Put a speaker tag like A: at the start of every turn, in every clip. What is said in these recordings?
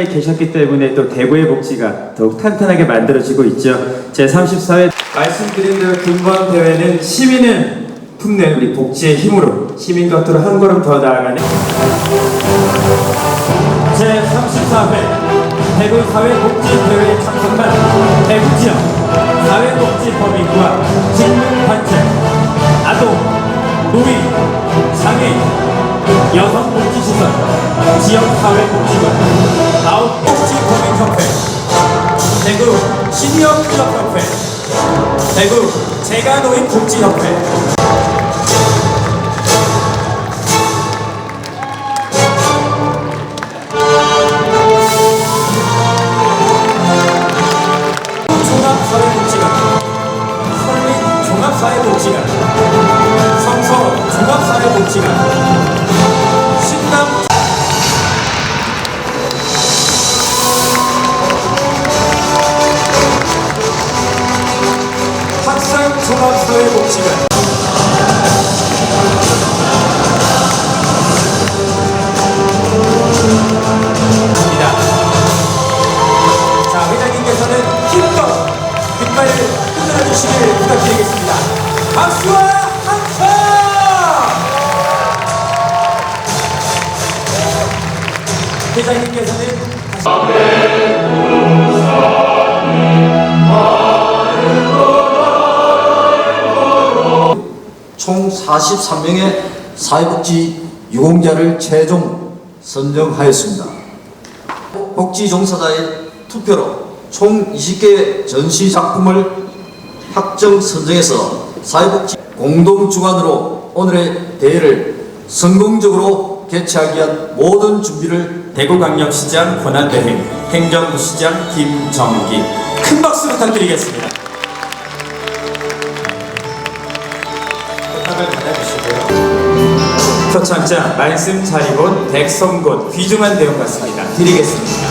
A: 자리에 계셨기 때문에 또 대구의 복지가 더욱 탄탄하게 만들어지고 있죠. 제 34회 말씀드린 대로 근본 대회는 시민을 품는 우리 복지의 힘으로 시민 곁으로 한 걸음 더 나아가는 제 34회 대구 사회복지대회에 참석한 대구 지역 사회복지법인과 직능단체 아동, 노인, 장애인, 여성복지 시설, 지역사회복지관, 아웃복지법인협회, 대구 시니어클럽협회, 대구 재가노인복지협회,
B: 43명의 사회복지 유공자를 최종 선정하였습니다. 복지 종사자의 투표로 총 20개의 전시 작품을 확정 선정해서 사회복지 공동주관으로 오늘의 대회를 성공적으로 개최하기 위한 모든 준비를
A: 대구광역시장 권한대행 행정부시장 김정기 큰 박수 부탁드리겠습니다. 부탁을 받아주시고요. 표창장 말씀 자리본 백성곤 귀중한 내용 같습니다. 드리겠습니다.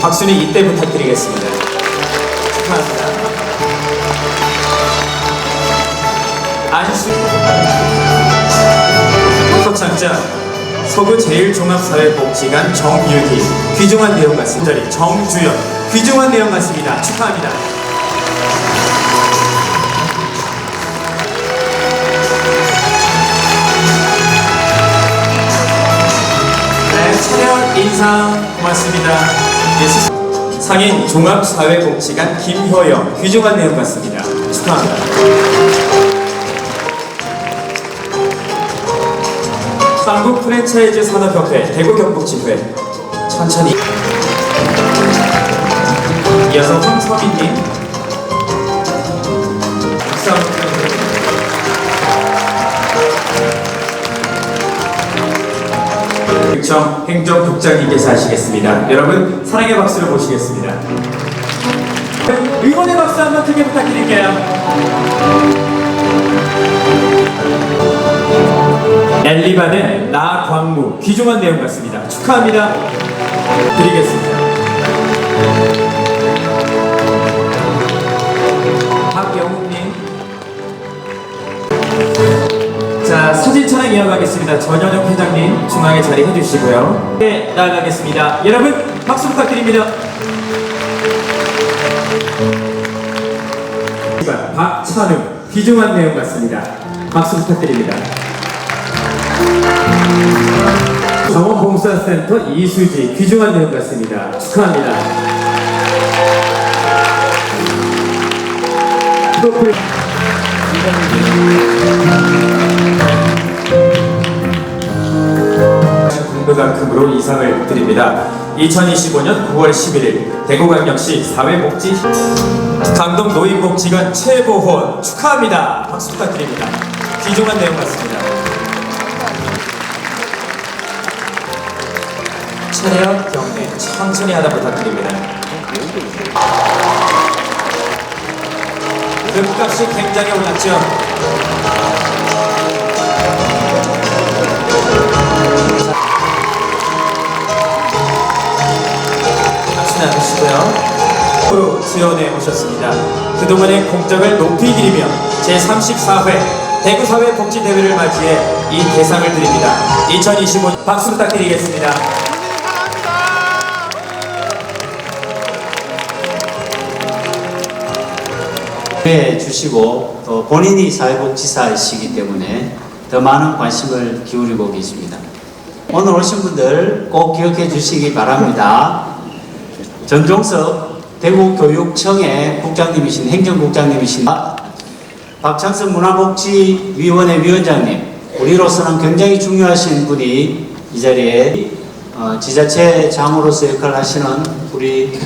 A: 박수는 이때 부탁드리겠습니다. 축하합니다. 안수 표창장 서구 제일종합사회복지관 정유기 귀중한 내용 같습니다. 정주연 귀중한 내용 같습니다. 축하합니다. 상인 종합사회복지관 김효영 귀중한 내용 같습니다. 축하합니다. 한국 프랜차이즈 산업협회 대구 경북지회 천천히 이어서 황서민님 부탁드립니다. 육청 행정 국장님께서 하시겠습니다. 여러분 사랑의 박수를 모시겠습니다. 응원의 박수 한번 크게 부탁드릴게요. 엘리반의 나광무 귀중한 내용 같습니다. 축하합니다. 드리겠습니다. 자 사진 촬영 이어가겠습니다. 전현영 회장님 중앙에 자리해 주시고요. 네 나아가겠습니다. 여러분 박수 부탁드립니다. 박찬우 귀중한 내용 같습니다. 박수 부탁드립니다. 정원봉사센터 이수지 귀중한 내용 같습니다. 축하합니다. 프로필 공부단금으로 이상을 드립니다. 2025년 9월 11일 대구광역시 사회복지 강동 노인복지관 최보훈 축하합니다. 박수 부탁드립니다. 귀중한 내용 같습니다. 차례와 경례 천천히 하다 부탁드립니다. 금값이 굉장히 올랐죠. 박수 나누시고요. 으로 지원해 오셨습니다. 그동안의 공적을 높이 기리며 제34회 대구사회복지대회를 맞이해 이 대상을 드립니다. 2025 박수 부탁드리겠습니다.
C: 해 주시고 또 본인이 사회복지사이시기 때문에 더 많은 관심을 기울이고 계십니다. 오늘 오신 분들 꼭 기억해 주시기 바랍니다. 전종석 대구교육청의 국장님이신 행정국장님이신 박창석 문화복지위원회 위원장님 우리로서는 굉장히 중요하신 분이 이 자리에 어, 지자체 장으로서 역할을 하시는 우리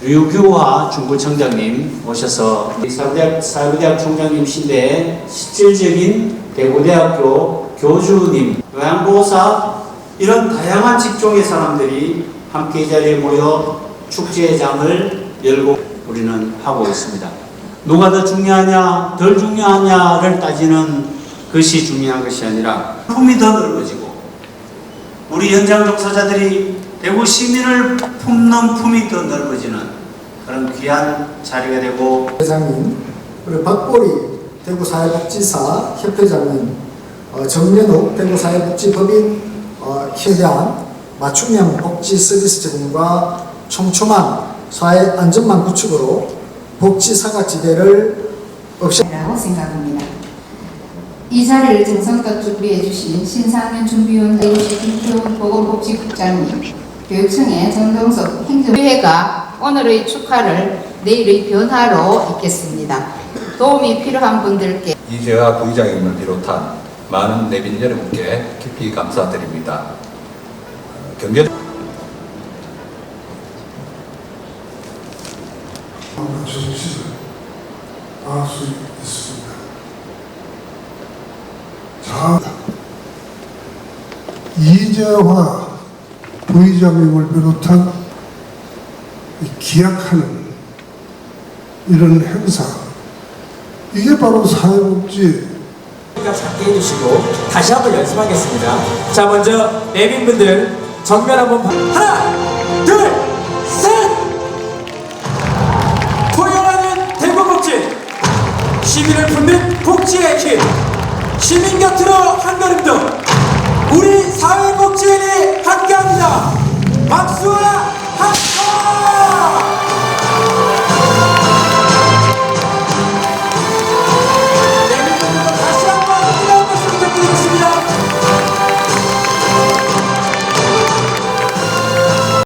C: 류규화 중부청장님 오셔서 우리 사회대학, 사회대학 총장님이신데 실질적인 대구대학교 교주님, 요양보호사 이런 다양한 직종의 사람들이 함께 이 자리에 모여 축제장을 열고 우리는 하고 있습니다. 누가 더 중요하냐, 덜 중요하냐를 따지는 것이 중요한 것이 아니라 품이 더 넓어지고 우리 현장 종사자들이 대구 시민을 품는 품이 더 넓어지는 그런 귀한 자리가 되고
D: 회장님, 그리고 박보리 대구 사회복지사 협회장님, 어, 정면욱 대구 사회복지법인 어, 현대한 맞춤형 복지 서비스 제공과 촘촘한 사회 안전망 구축으로 복지 사각지대를 없애
E: 라고 생각합니다. 이 자리를 정성껏 준비해 주신 신상면 준비위원 대구시 김태훈 보건복지국장님, 교육청의 정동석 행정위회가 오늘의 축하를 내일의 변화로 잇겠습니다. 도움이 필요한 분들께
F: 이재화 부의장님을 비롯한 많은 내빈 여러분께 깊이 감사드립니다. 어, 경제
G: 조성시설 나수 있습니다. 자, 이재화 부의장님을 비롯한 이 기약하는 이런 행사 이게 바로 사회복지
A: 작게 해주시고 다시 한번 연습하겠습니다. 자 먼저 내빈분들 정면 한번 봐. 하나, 둘, 시민을 품는 복지의 힘 시민 곁으로 한 걸음 더 우리 사회 복지인이 함께합니다. 박수와 함성!